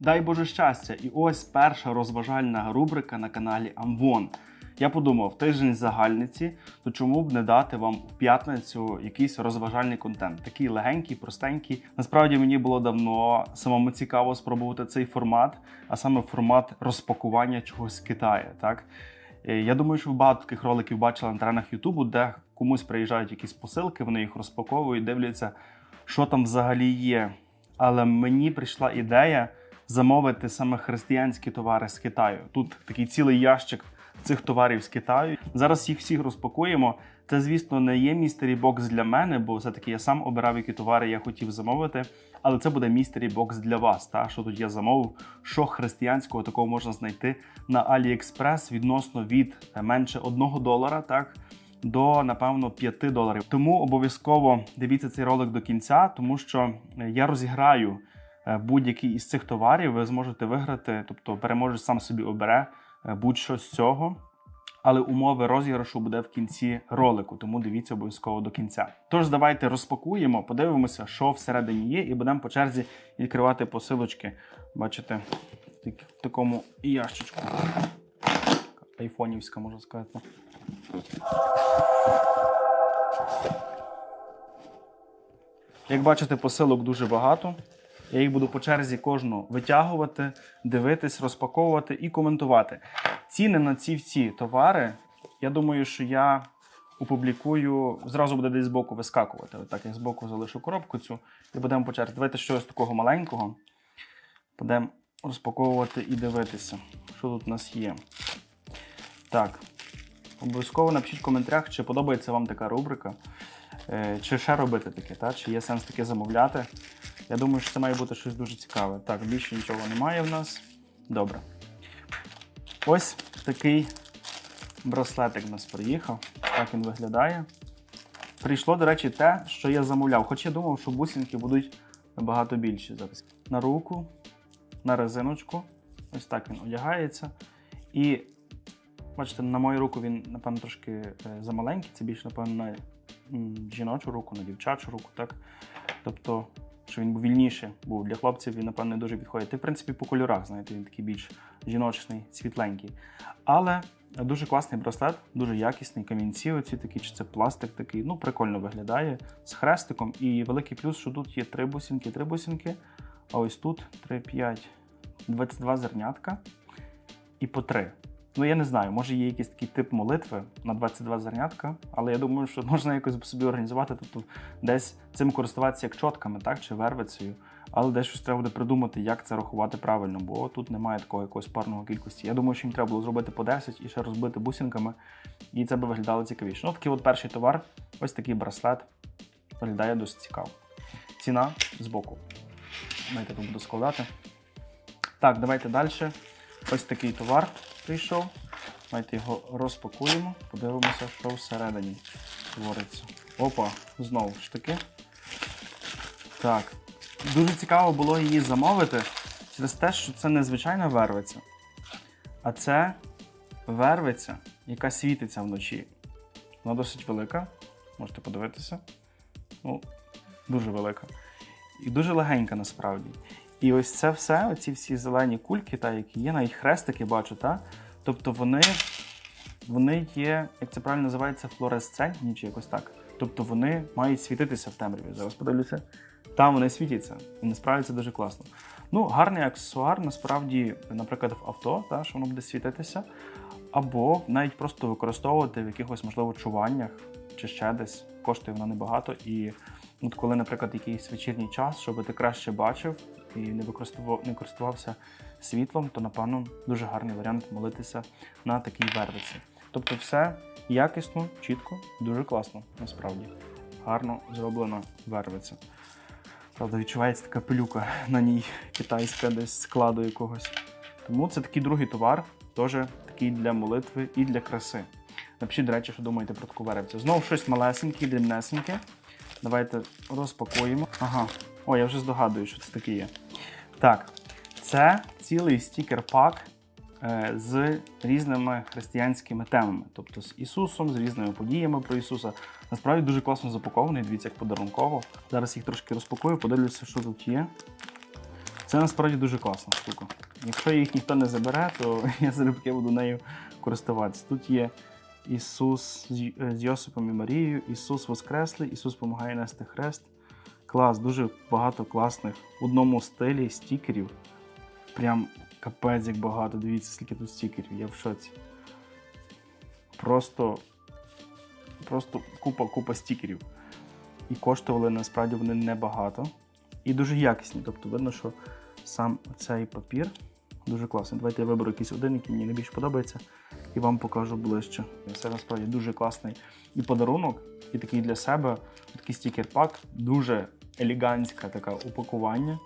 Дай Боже щастя! І ось перша розважальна рубрика на каналі Амвон. Я подумав, тиждень загальниці, то чому б не дати вам в п'ятницю якийсь розважальний контент? Такий легенький, простенький. Насправді мені було давно самому цікаво спробувати цей формат, а саме формат розпакування чогось з Китаю. Так Е, я думаю, що багато таких роликів бачили на теренах Ютубу, де комусь приїжджають якісь посилки, вони їх розпаковують, дивляться, що там взагалі є. Але мені прийшла ідея замовити саме християнські товари з Китаю. Тут такий цілий ящик цих товарів з Китаю. Зараз їх всіх розпакуємо. Це, звісно, не є містері бокс для мене, бо все-таки я сам обирав, які товари я хотів замовити. Але це буде містері бокс для вас. Та що тут я замовив, що християнського такого можна знайти на AliExpress відносно від е, менше 1 долара, так до напевно 5 доларів. Тому обов'язково дивіться цей ролик до кінця, тому що е, я розіграю будь-який із цих товарів. Ви зможете виграти, тобто переможець сам собі обере е, будь-що з цього. Але умови розіграшу буде в кінці ролику, тому дивіться обов'язково до кінця. Тож давайте розпакуємо, подивимося, що всередині є, і будемо по черзі відкривати посилочки. Бачите, в такому ящичку. Айфонівська, можна сказати. Як бачите, посилок дуже багато. Я їх буду по черзі кожну витягувати, дивитись, розпаковувати і коментувати. Ціни на ці всі товари, я думаю, що я опублікую, зразу буде десь збоку вискакувати. Отак я збоку залишу коробку цю і будемо по черзі. Давайте щось такого маленького. Будемо розпаковувати і дивитися, що тут у нас є. Так. Обов'язково напишіть в коментарях, чи подобається вам така рубрика, е, чи ще робити таке, та? чи є сенс таке замовляти. Я думаю, що це має бути щось дуже цікаве. Так, більше нічого немає в нас. Добре. Ось такий браслетик у нас приїхав. Так він виглядає. Прийшло, до речі, те, що я замовляв. Хоч я думав, що бусинки будуть набагато більші зараз. На руку, на резиночку. Ось так він одягається. І бачите, на мою руку він, напевно, трошки е, замаленький. Це більше, напевно, на жіночу руку, на дівчачу руку, так? Тобто, що він був вільніше був. Для хлопців він, напевно, дуже підходить. Ти, в принципі, по кольорах, знаєте, він такий більш жіночний, світленький. Але дуже класний браслет, дуже якісний. Камінці оці такі, чи це пластик такий. Ну, прикольно виглядає з хрестиком. І великий плюс, що тут є три бусинки, три бусинки. А ось тут 3, 5, 22 зернятка і по 3. Ну, я не знаю, може є якийсь такий тип молитви на 22 зернятка, але я думаю, що можна якось собі організувати, тобто десь цим користуватися як чотками, так, чи вервицею. Але десь щось треба буде придумати, як це рахувати правильно, бо тут немає такого якогось парного кількості. Я думаю, що їм треба було зробити по 10 і ще розбити бусинками, і це би виглядало цікавіше. Ну, такий от перший товар, ось такий браслет. Виглядає досить цікаво. Ціна збоку. Давайте тут буду складати. Так, давайте далі. Ось такий товар прийшов. Давайте його розпакуємо, подивимося, що всередині твориться. Опа, знову ж таки. Так. Дуже цікаво було її замовити через те, що це не звичайна вервиця, а це вервиця, яка світиться вночі. Вона досить велика. Можете подивитися. Ну, дуже велика. І дуже легенька насправді. І ось це все, оці всі зелені кульки, та, які є, навіть хрестики бачу, та? тобто вони, вони є, як це правильно називається, флуоресцентні чи якось так. Тобто вони мають світитися в темряві. Зараз подивлюся. Там вони світяться. І насправді це дуже класно. Ну, гарний аксесуар, насправді, наприклад, в авто, та, що воно буде світитися, або навіть просто використовувати в якихось, можливо, чуваннях чи ще десь. Коштує вона небагато. І от коли, наприклад, якийсь вечірній час, щоб ти краще бачив і не використовував, не користувався світлом, то напевно дуже гарний варіант молитися на такій вервиці. Тобто, все якісно, чітко, дуже класно, насправді. Гарно зроблена вервиця. Правда, відчувається така пилюка на ній китайська, десь складу якогось. Тому це такий другий товар, теж такий для молитви і для краси. Напишіть, до речі, що думаєте про таку веревцю. Знову щось малесеньке, дрібнесеньке. Давайте розпакуємо. Ага. О, я вже здогадую, що це таке є. Так, це цілий стікер-пак е, з різними християнськими темами, тобто з Ісусом, з різними подіями про Ісуса. Насправді дуже класно запакований, дивіться, як подарунково. Зараз їх трошки розпакую, подивлюся, що тут є. Це насправді дуже класна штука. Якщо їх ніхто не забере, то я залюбки буду нею користуватися. Тут є Ісус е, з Йосипом і Марією, Ісус Воскреслий, Ісус допомагає нести хрест. Клас, дуже багато класних в одному стилі стікерів. Прям капець як багато. Дивіться, скільки тут стікерів, я в шоці. Просто, просто купа, купа стікерів. І коштували насправді вони небагато. І дуже якісні. Тобто видно, що сам цей папір дуже класний. Давайте я виберу якийсь один, який мені найбільше подобається, і вам покажу ближче. Це насправді дуже класний і подарунок, і такий для себе такий стікер-пак, дуже елегантське таке упакування.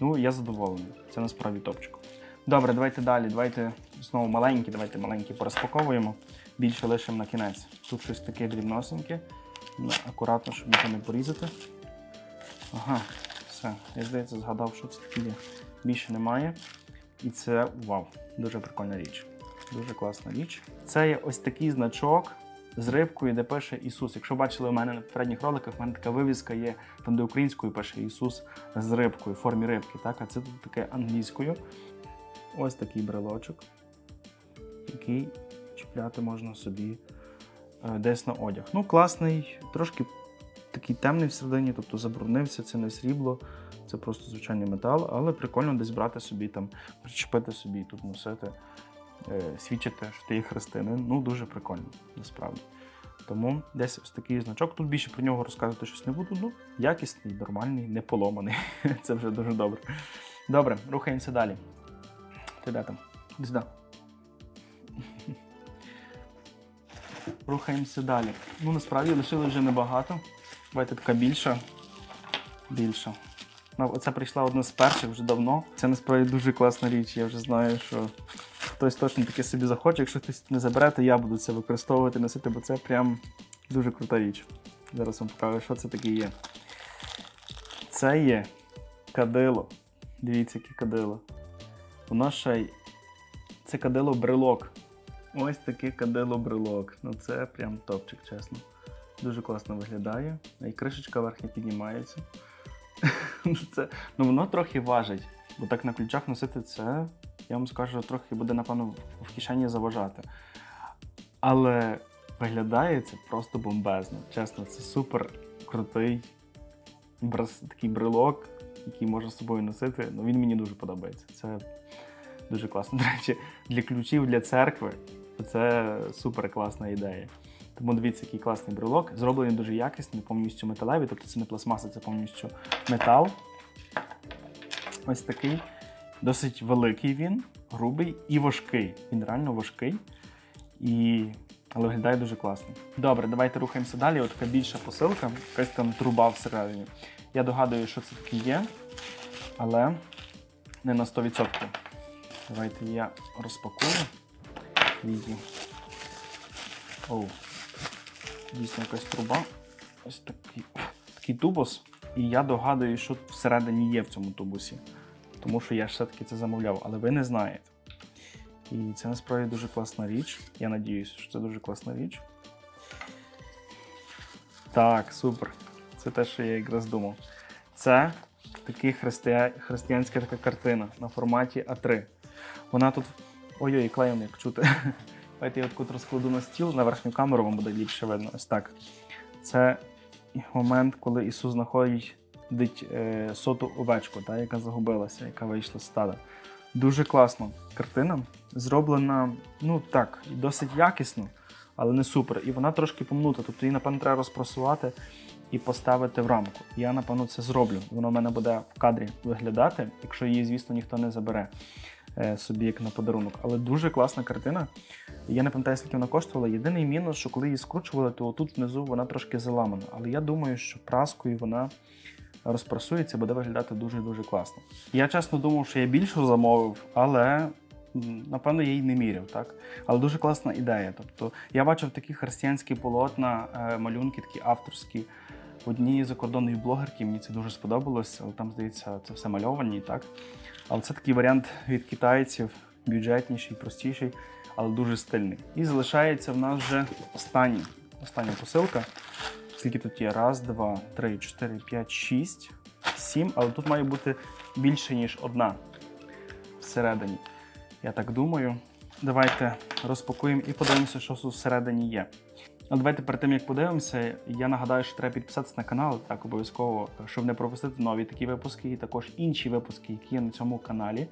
Ну, я задоволений. Це насправді топчик. Добре, давайте далі. Давайте знову маленькі, давайте маленькі порозпаковуємо. Більше лишимо на кінець. Тут щось таке дрібносеньке. Ну, Акуратно, щоб нічого не порізати. Ага, все. Я здається, згадав, що це таке є. Більше немає. І це вау, дуже прикольна річ. Дуже класна річ. Це є ось такий значок з рибкою, де пише Ісус. Якщо бачили у мене на попередніх роликах, в мене така вивіска є, там, де українською пише Ісус з рибкою, в формі рибки. Так? А це тут таке англійською. Ось такий брелочок, який чіпляти можна собі е, десь на одяг. Ну, класний, трошки такий темний всередині, тобто забруднився, це не срібло, це просто звичайний метал, але прикольно десь брати собі там, причепити собі тут носити, свідчити, що ти є християнин. Ну, дуже прикольно, насправді. Тому десь ось такий значок. Тут більше про нього розказувати щось не буду. Ну, якісний, нормальний, не поломаний. Це вже дуже добре. Добре, рухаємося далі. Ти де там? Сюди. Рухаємося далі. Ну, насправді лишили вже небагато. Давайте така більша. Більша. Оце прийшла одна з перших вже давно. Це насправді дуже класна річ. Я вже знаю, що хтось точно таке собі захоче. Якщо хтось не забере, то я буду це використовувати, носити, бо це прям дуже крута річ. Зараз вам покажу, що це таке є. Це є кадило. Дивіться, яке кадило. Воно ще й. Це кадило брелок. Ось таке кадило брелок. Ну це прям топчик, чесно. Дуже класно виглядає. І кришечка верхня піднімається. Ну, це, ну воно трохи важить. Бо так на ключах носити це, я вам скажу, трохи буде, напевно, в кишені заважати. Але виглядає це просто бомбезно. Чесно, це супер крутий брас, такий брелок, який можна з собою носити. Ну, він мені дуже подобається. Це дуже класно. До речі, для ключів для церкви це супер класна ідея. Тому дивіться, який класний брелок. Зроблений дуже якісний, повністю металевий, тобто це не пластмаса, це повністю метал. Ось такий. Досить великий він, грубий і важкий. Він реально важкий. І... Але виглядає дуже класно. Добре, давайте рухаємося далі. От така більша посилка, якась там труба всередині. Я догадую, що це таке є, але не на 100%. Давайте я розпакую її. Оу. Дійсно якась труба. Ось такий, такий тубус. І я догадую, що всередині є в цьому тубусі. Тому що я ж все-таки це замовляв, але ви не знаєте. І це насправді дуже класна річ. Я надіюся, що це дуже класна річ. Так, супер. Це те, що я якраз думав. Це така христия... християнська така картина на форматі А3. Вона тут. Ой-ой, клеєм, як чути. Давайте я от розкладу на стіл, на верхню камеру вам буде ліпше видно. Ось так. Це момент, коли Ісус знаходить е, соту овечку, та, яка загубилася, яка вийшла з стада. Дуже класна картина. Зроблена, ну так, досить якісно, але не супер. І вона трошки помнута. Тобто її, напевно, треба розпрасувати і поставити в рамку. Я, напевно, це зроблю. Воно в мене буде в кадрі виглядати, якщо її, звісно, ніхто не забере собі як на подарунок. Але дуже класна картина. Я не пам'ятаю, скільки вона коштувала. Єдиний мінус, що коли її скручували, то тут внизу вона трошки заламана. Але я думаю, що праскою вона розпрасується, буде виглядати дуже-дуже класно. Я чесно думав, що я більше замовив, але напевно я її не міряв, так? Але дуже класна ідея. Тобто я бачив такі християнські полотна, е, малюнки, такі авторські. Одній закордонної блогерки мені це дуже сподобалось, але там, здається, це все мальовані, так? Але це такий варіант від китайців, бюджетніший, простіший, але дуже стильний. І залишається в нас вже останній, остання посилка. Скільки тут є? Раз, два, три, чотири, п'ять, шість. сім, але тут має бути більше, ніж одна всередині. Я так думаю. Давайте розпакуємо і подивимося, що всередині є. Ну, давайте перед тим як подивимося, я нагадаю, що треба підписатися на канал, так обов'язково, щоб не пропустити нові такі випуски, і також інші випуски, які є на цьому каналі.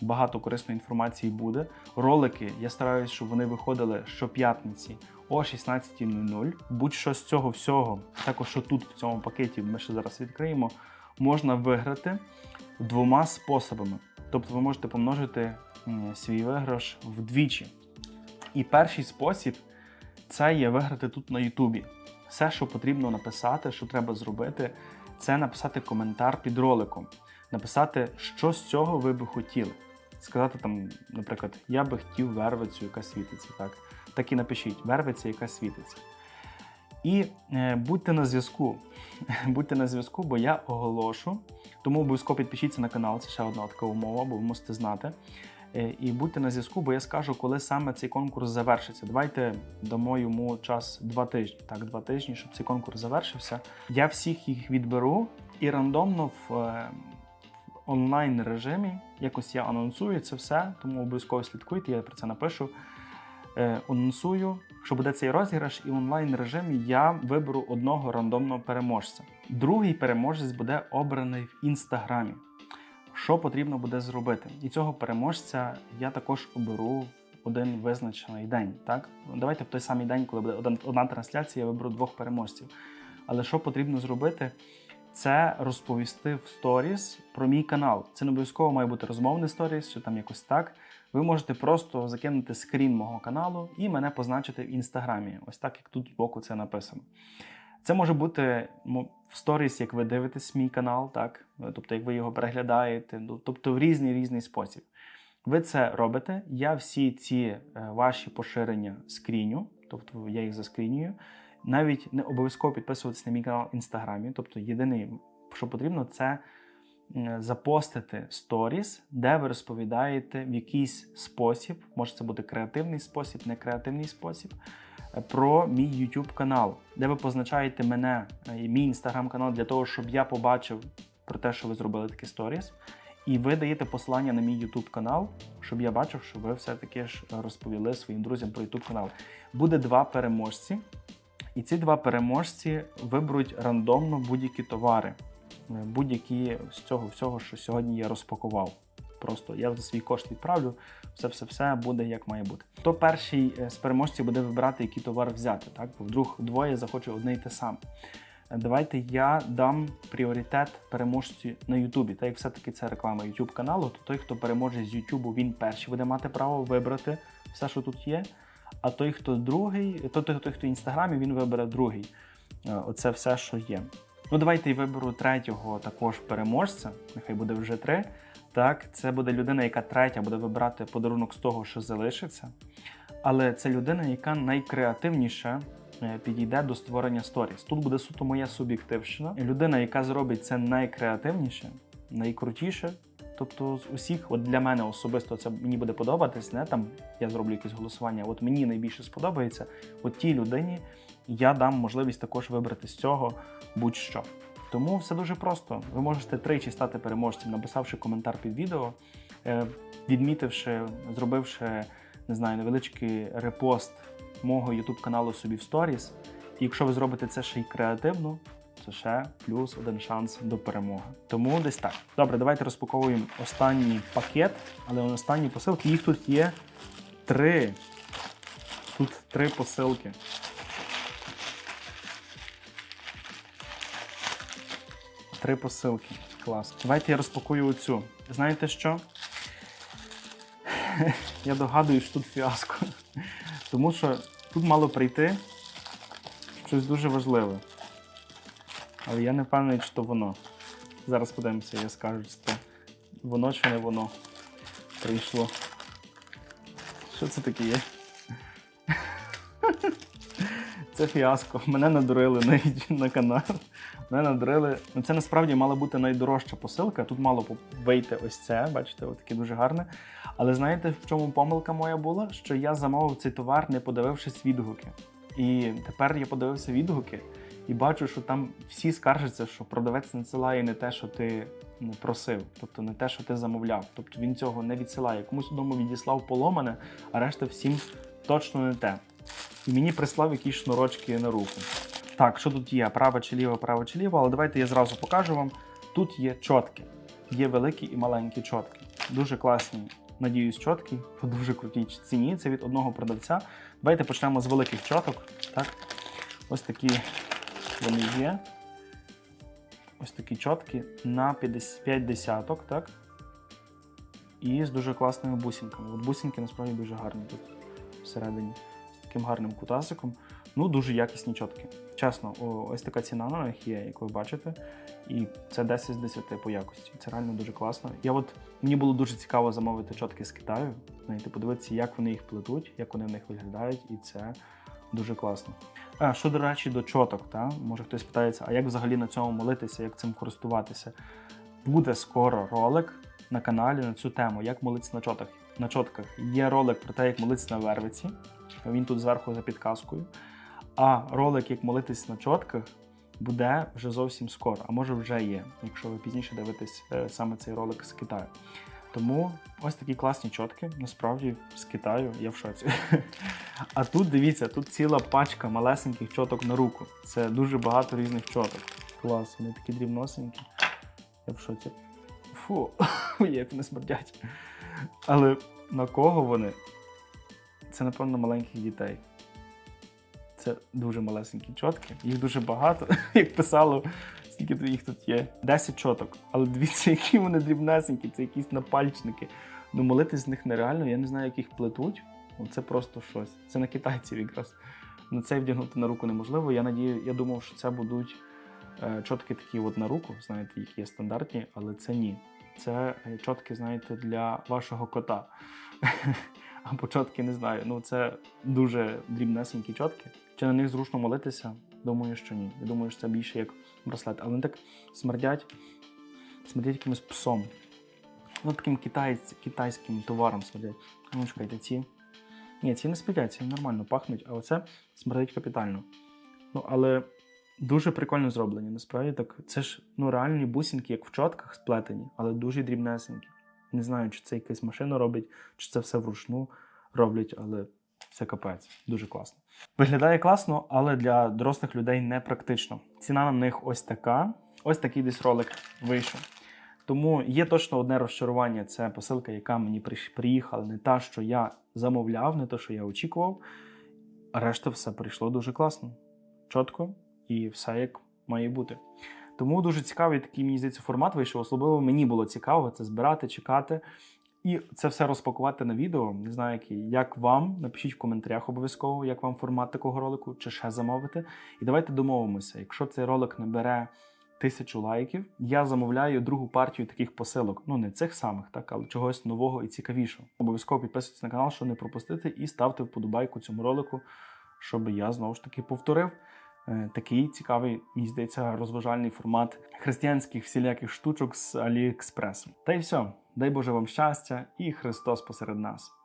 Багато корисної інформації буде. Ролики я стараюся, щоб вони виходили щоп'ятниці о 16.00. Будь-що з цього всього, також що тут в цьому пакеті ми ще зараз відкриємо, можна виграти двома способами. Тобто ви можете помножити свій виграш вдвічі. І перший спосіб це є виграти тут на Ютубі. Все, що потрібно написати, що треба зробити, це написати коментар під роликом, написати, що з цього ви би хотіли. Сказати там, наприклад, я би хотів вервицю, яка світиться. Так, так і напишіть вервиця, яка світиться. І е, будьте на зв'язку. будьте на зв'язку, бо я оголошу. Тому обов'язково підпишіться на канал, це ще одна така умова, бо ви мусите знати. Е, І будьте на зв'язку, бо я скажу, коли саме цей конкурс завершиться. Давайте дамо йому час два тижні. Так, два тижні, щоб цей конкурс завершився. Я всіх їх відберу і рандомно в е, онлайн режимі якось я анонсую це все, тому обов'язково слідкуйте, я про це напишу. Е, анонсую, що буде цей розіграш, і в онлайн режимі я виберу одного рандомного переможця. Другий переможець буде обраний в інстаграмі. Що потрібно буде зробити? І цього переможця я також оберу в один визначений день. Так, давайте в той самий день, коли буде одна трансляція, я виберу двох переможців. Але що потрібно зробити? Це розповісти в сторіс про мій канал. Це не обов'язково має бути розмовний сторіс чи там якось так. Ви можете просто закинути скрін мого каналу і мене позначити в інстаграмі. Ось так, як тут збоку це написано. Це може бути в сторіс, як ви дивитесь мій канал, так? Тобто, як ви його переглядаєте, ну, тобто в різний різний спосіб. Ви це робите. Я всі ці е, ваші поширення скріню, тобто я їх заскрінюю. Навіть не обов'язково підписуватися на мій канал в інстаграмі. Тобто, єдине, що потрібно, це запостити сторіс, де ви розповідаєте в якийсь спосіб, може це бути креативний спосіб, не креативний спосіб, про мій YouTube канал, де ви позначаєте мене, е, і мій інстаграм канал для того, щоб я побачив про те, що ви зробили такий сторіс. І ви даєте посилання на мій YouTube канал, щоб я бачив, що ви все-таки ж розповіли своїм друзям про YouTube канал. Буде два переможці. І ці два переможці виберуть рандомно будь-які товари, е, будь-які з цього всього, що сьогодні я розпакував. Просто я за свій кошт відправлю, все все все буде як має бути. Хто перший е, з переможців буде вибирати, який товар взяти, так? Бо вдруг двоє захоче одне й те саме. Е, Давайте я дам пріоритет переможцю на Ютубі. Так як все-таки це реклама YouTube каналу, то той, хто переможе з Ютубу, він перший буде мати право вибрати все, що тут є. А той, хто другий, то той, той, хто в інстаграмі, він вибере другий. Е, Оце все, що є. Ну, давайте я виберу третього також переможця. Нехай буде вже три. Так, це буде людина, яка третя буде вибирати подарунок з того, що залишиться. Але це людина, яка найкреативніше е, підійде до створення сторіс. Тут буде суто моя суб'єктивщина. Людина, яка зробить це найкреативніше, найкрутіше. Тобто з усіх, от для мене особисто це мені буде подобатись, не там я зроблю якесь голосування. От мені найбільше сподобається. От тій людині я дам можливість також вибрати з цього будь-що. Тому все дуже просто. Ви можете тричі стати переможцем, написавши коментар під відео, е, відмітивши, зробивши не знаю, невеличкий репост мого YouTube каналу собі в сторіс. І якщо ви зробите це ще й креативно, це ще плюс один шанс до перемоги. Тому десь так. Добре, давайте розпаковуємо останній пакет, але останні посилки. Їх тут є три. Тут три посилки. Три посилки. Клас. Давайте я розпакую оцю. Знаєте що? Я догадуюсь, що тут фіаско. Тому що тут мало прийти щось дуже важливе. Але я не впевнений, то воно. Зараз подивимося, я скажу, то воно чи не воно прийшло. Що це таке є? Це фіаско. Мене надурили навіть на канал. Мене надурили. Ну, Це насправді мала бути найдорожча посилка. Тут мало вийти ось це, бачите, таке дуже гарне. Але знаєте, в чому помилка моя була? Що я замовив цей товар, не подивившись відгуки. І тепер я подивився відгуки, і бачу, що там всі скаржаться, що продавець надсилає не те, що ти ну, просив, тобто не те, що ти замовляв. Тобто він цього не відсилає. Комусь одному відіслав поломане, а решта всім точно не те. І мені прислав якісь шнурочки на руку. Так, що тут є? Право чи ліво, право чи ліво, але давайте я зразу покажу вам. Тут є чотки. Є великі і маленькі чотки. Дуже класні, надіюсь, чотки, по дуже крутій ціні. Це від одного продавця. Давайте почнемо з великих чоток. Так? Ось такі вони є. Ось такі чотки на 55 десяток, так? І з дуже класними бусинками. От бусинки насправді дуже гарні тут всередині. Таким гарним кутасиком. Ну, дуже якісні чотки. Чесно, ось така ціна на них є, як ви бачите. І це 10 з 10 по якості. Це реально дуже класно. Я от мені було дуже цікаво замовити чотки з Китаю. Знаєте, подивитися, як вони їх плетуть, як вони в них виглядають, і це дуже класно. А, що, до речі, до чоток, та? може хтось питається, а як взагалі на цьому молитися, як цим користуватися? Буде скоро ролик на каналі на цю тему, як молитися на чотах. На чотках. Є ролик про те, як молитися на вервиці. Він тут зверху за підказкою. А ролик, як молитись на чотках, буде вже зовсім скоро, а може вже є, якщо ви пізніше дивитесь е, саме цей ролик з Китаю. Тому ось такі класні чотки, насправді з Китаю, я в шоці. А тут дивіться, тут ціла пачка малесеньких чоток на руку. Це дуже багато різних чоток. Клас, вони такі дрібносенькі. Я в шоці. Фу, як вони смердять. Але на кого вони? Це, напевно, маленьких дітей. Це дуже малесенькі чотки. Їх дуже багато, як писало, скільки їх тут є. 10 чоток. Але дивіться, які вони дрібнесенькі, це якісь напальчники. Ну, молитись з них нереально, я не знаю, як їх плетуть. Ну, це просто щось. Це на китайців якраз. На це вдягнути на руку неможливо. Я надію, я думав, що це будуть е, чотки такі от на руку, знаєте, які є стандартні, але це ні. Це е, чотки, знаєте, для вашого кота. Або чотки, не знаю. Ну, це дуже дрібнесенькі чотки. Чи на них зручно молитися? Думаю, що ні. Я думаю, що це більше як браслет. Але вони так смердять, смердять якимось псом. Ну, таким китайсь, китайським товаром смердять. Ну, чекайте, ці. Ні, ці не смердять, ці нормально пахнуть, а оце смердить капітально. Ну, але дуже прикольно зроблені. Насправді так. Це ж ну, реальні бусинки, як в чотках сплетені, але дуже дрібнесенькі. Не знаю, чи це якась машина робить, чи це все вручну роблять, але це капець. Дуже класно. Виглядає класно, але для дорослих людей не практично. Ціна на них ось така. Ось такий десь ролик вийшов. Тому є точно одне розчарування: це посилка, яка мені приїхала, не та, що я замовляв, не те, що я очікував. Решта все прийшло дуже класно, чітко і все як має бути. Тому дуже цікавий такий, мені здається, формат вийшов. Особливо мені було цікаво це збирати, чекати. І це все розпакувати на відео. Не знаю, який. Як вам? Напишіть в коментарях обов'язково, як вам формат такого ролику, чи ще замовити. І давайте домовимося. Якщо цей ролик набере тисячу лайків, я замовляю другу партію таких посилок. Ну не цих самих, так, але чогось нового і цікавішого. Обов'язково підписуйтесь на канал, щоб не пропустити, і ставте вподобайку цьому ролику, щоб я знову ж таки повторив. Е, Такий цікавий, мені здається, розважальний формат християнських всіляких штучок з Аліекспресу. Та й все. Дай Боже вам щастя і Христос посеред нас.